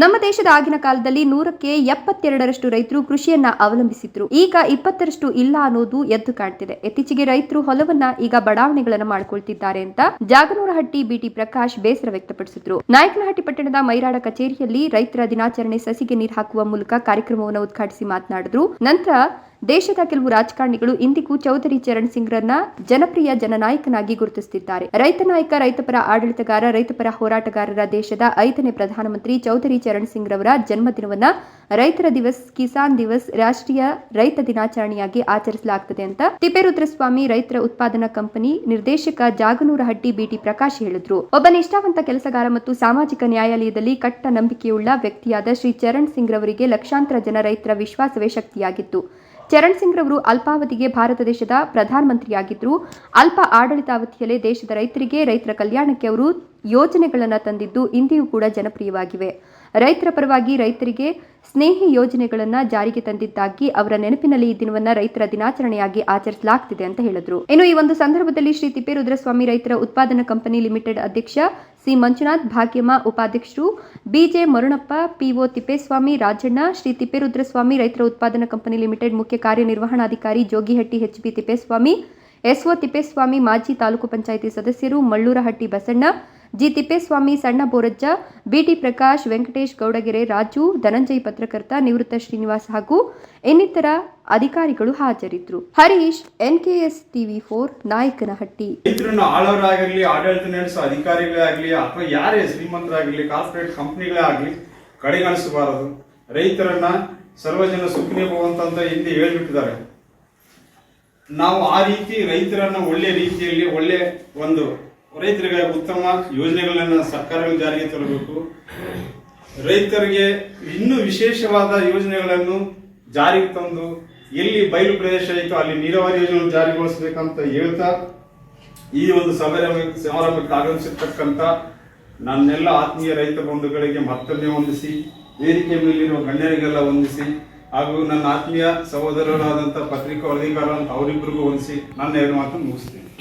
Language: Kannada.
ನಮ್ಮ ದೇಶದ ಆಗಿನ ಕಾಲದಲ್ಲಿ ನೂರಕ್ಕೆ ಎಪ್ಪತ್ತೆರಡರಷ್ಟು ರೈತರು ಕೃಷಿಯನ್ನ ಅವಲಂಬಿಸಿದ್ರು. ಈಗ ಇಪ್ಪತ್ತರಷ್ಟು ಇಲ್ಲ ಅನ್ನೋದು ಎದ್ದು ಕಾಣ್ತಿದೆ. ಇತ್ತೀಚೆಗೆ ರೈತರು ಹೊಲವನ್ನ ಈಗ ಬಡಾವಣೆಗಳನ್ನ ಮಾಡ್ಕೊಳ್ತಿದ್ದಾರೆ ಅಂತ ಜಾಗನೂರಹಟ್ಟಿ ಬಿಟಿ ಪ್ರಕಾಶ್ ಬೇಸರ ವ್ಯಕ್ತಪಡಿಸಿದ್ರು. ನಾಯಕನಹಟ್ಟಿ ಪಟ್ಟಣದ ಮೈರಾಡ ಕಚೇರಿಯಲ್ಲಿ ರೈತರ ದಿನಾಚರಣೆ ಸಸಿಗೆ ನೀರು ಹಾಕುವ ಮೂಲಕ ಕಾರ್ಯಕ್ರಮವನ್ನು ಉದ್ಘಾಟಿಸಿ ಮಾತನಾಡಿದ್ರು. ನಂತರ ದೇಶದ ಕೆಲವು ರಾಜಕಾರಣಿಗಳು ಇಂದಿಗೂ ಚೌಧರಿ ಚರಣ್ ಸಿಂಗ್ರನ್ನ ಜನಪ್ರಿಯ ಜನನಾಯಕನಾಗಿ ಗುರುತಿಸುತ್ತಿದ್ದಾರೆ. ರೈತ ನಾಯಕ ರೈತಪರ ಆಡಳಿತಗಾರ ರೈತಪರ ಹೋರಾಟಗಾರರ ದೇಶದ ಐದನೇ ಪ್ರಧಾನಮಂತ್ರಿ ಚೌಧರಿ ಚರಣ್ ಸಿಂಗ್ ರವರ ಜನ್ಮದಿನವನ್ನ ರೈತರ ದಿವಸ್, ಕಿಸಾನ್ ದಿವಸ್, ರಾಷ್ಟ್ರೀಯ ರೈತ ದಿನಾಚರಣೆಯಾಗಿ ಆಚರಿಸಲಾಗುತ್ತದೆ ಅಂತ ತಿಪ್ಪೇರುದ್ರಸ್ವಾಮಿ ರೈತರ ಉತ್ಪಾದನಾ ಕಂಪನಿ ನಿರ್ದೇಶಕ ಜಾಗನೂರಹಟ್ಟಿ ಬಿಟಿ ಪ್ರಕಾಶ್ ಹೇಳಿದ್ರು. ಒಬ್ಬ ನಿಷ್ಠಾವಂತ ಕೆಲಸಗಾರ ಮತ್ತು ಸಾಮಾಜಿಕ ನ್ಯಾಯಾಲಯದಲ್ಲಿ ಕಟ್ಟ ನಂಬಿಕೆಯುಳ್ಳ ವ್ಯಕ್ತಿಯಾದ ಶ್ರೀ ಚರಣ್ ಸಿಂಗ್ ರವರಿಗೆ ಲಕ್ಷಾಂತರ ಜನ ರೈತರ ವಿಶ್ವಾಸವೇ ಶಕ್ತಿಯಾಗಿತ್ತು. ಚರಣ್ ಸಿಂಗ್ ರವರು ಅಲ್ಪಾವಧಿಗೆ ಭಾರತ ದೇಶದ ಪ್ರಧಾನಮಂತ್ರಿಯಾಗಿದ್ದರು. ಅಲ್ಪ ಆಡಳಿತಾವಧಿಯಲ್ಲೇ ದೇಶದ ರೈತರಿಗೆ ರೈತರ ಕಲ್ಯಾಣಕ್ಕೆ ಅವರು ಯೋಜನೆಗಳನ್ನು ತಂದಿದ್ದು ಇಂದಿಯೂ ಕೂಡ ಜನಪ್ರಿಯವಾಗಿವೆ. ರೈತರ ಪರವಾಗಿ ರೈತರಿಗೆ ಸ್ನೇಹಿ ಯೋಜನೆಗಳನ್ನು ಜಾರಿಗೆ ತಂದಿದ್ದಾಗಿ ಅವರ ನೆನಪಿನಲ್ಲಿ ಈ ದಿನವನ್ನ ರೈತರ ದಿನಾಚರಣೆಯಾಗಿ ಆಚರಿಸಲಾಗುತ್ತಿದೆ ಅಂತ ಹೇಳಿದ್ರು. ಇನ್ನು ಈ ಒಂದು ಸಂದರ್ಭದಲ್ಲಿ ಶ್ರೀ ತಿಪ್ಪೇರುದ್ರಸ್ವಾಮಿ ರೈತರ ಉತ್ಪಾದನಾ ಕಂಪನಿ ಲಿಮಿಟೆಡ್ ಅಧ್ಯಕ್ಷ ಸಿ ಮಂಜುನಾಥ್ ಭಾಗ್ಯಮ್ಮ ಉಪಾಧ್ಯಕ್ಷರು, ಬಿಜೆ ಮರುಣಪ್ಪ, ಪಿಒ ತಿಪ್ಪೇಸ್ವಾಮಿ, ರಾಜಣ್ಣ, ಶ್ರೀ ತಿಪ್ಪೇರುದ್ರಸ್ವಾಮಿ ರೈತರ ಉತ್ಪಾದನಾ ಕಂಪನಿ ಲಿಮಿಟೆಡ್ ಮುಖ್ಯ ಕಾರ್ಯನಿರ್ವಹಣಾಧಿಕಾರಿ ಜೋಗಿಹಟ್ಟಿ ಎಚ್ಬಿ ತಿಪ್ಪೇಸ್ವಾಮಿ ಎಸ್ಒ ತಿಪ್ಪೇಸ್ವಾಮಿ, ಮಾಜಿ ತಾಲೂಕು ಪಂಚಾಯಿತಿ ಸದಸ್ಯರು ಮಳ್ಳೂರಹಟ್ಟಿ ಬಸಣ್ಣ ಜಿ ತಿಪ್ಪೇಸ್ವಾಮಿ, ಸಣ್ಣ ಬೋರಜ್ಜ, ಬಿಟಿ ಪ್ರಕಾಶ್, ವೆಂಕಟೇಶ್ ಗೌಡಗೆರೆ, ರಾಜು, ಧನಂಜಯ್ ಪತ್ರಕರ್ತ, ನಿವೃತ್ತ ಶ್ರೀನಿವಾಸ್ ಹಾಗೂ ಇನ್ನಿತರ ಅಧಿಕಾರಿಗಳು ಹಾಜರಿದ್ದರು. Harish, NKS TV four, Nayakanahatti. ರೈತರನ್ನು ಆಳವರಾಗಿರ್ಲಿ, ಆಡಳಿತ ನಡೆಸೋ ಅಧಿಕಾರಿಗಳಾಗಲಿ ಅಥವಾ ಯಾರೇ ಶ್ರೀಮಂತರಾಗಲಿ ಕಾರ್ಪೊರೇಟ್ ಕಂಪ್ನಿಗಳೇ ಆಗಲಿ ಕಡೆಗಣಿಸಬಾರದು. ರೈತರನ್ನ ಸರ್ವಜನ ಸುಖನೇ ಭವಂತ ಹಿಂದೆ ಹೇಳಿಬಿಟ್ಟಿದ್ದಾರೆ. ನಾವು ಆ ರೀತಿ ರೈತರನ್ನ ಒಳ್ಳೆ ರೀತಿಯಲ್ಲಿ, ಒಳ್ಳೆ ಒಂದು ರೈತರಿಗೆ ಉತ್ತಮ ಯೋಜನೆಗಳನ್ನು ಸರ್ಕಾರಗಳು ಜಾರಿಗೆ ತರಬೇಕು. ರೈತರಿಗೆ ಇನ್ನೂ ವಿಶೇಷವಾದ ಯೋಜನೆಗಳನ್ನು ಜಾರಿಗೆ ತಂದು ಎಲ್ಲಿ ಬಯಲು ಪ್ರದೇಶ ಐತೋ ಅಲ್ಲಿ ನೀರಾವರಿ ಯೋಜನೆಗಳು ಜಾರಿಗೊಳಿಸಬೇಕಂತ ಹೇಳ್ತಾ ಈ ಒಂದು ಸಮಾರಂಭ ಸಮಾರಂಭಕ್ಕೆ ಆಗಮಿಸಿರ್ತಕ್ಕಂಥ ನನ್ನೆಲ್ಲ ಆತ್ಮೀಯ ರೈತ ಬಂಧುಗಳಿಗೆ ಮತ್ತೊಮ್ಮೆ ವಂದಿಸಿ, ವೇದಿಕೆ ಮೇಲಿರುವ ಗಣ್ಯರಿಗೆಲ್ಲ ವಂದಿಸಿ ಹಾಗೂ ನನ್ನ ಆತ್ಮೀಯ ಸಹೋದರರಾದಂಥ ಪತ್ರಿಕಾ ವರದಿಗಾರ ಅಂತ ಅವರಿಬ್ಬರಿಗೂ ವಂದಿಸಿ ನನ್ನ ಎರಡು ಮಾತನ್ನು ಮುಗಿಸ್ತೀನಿ.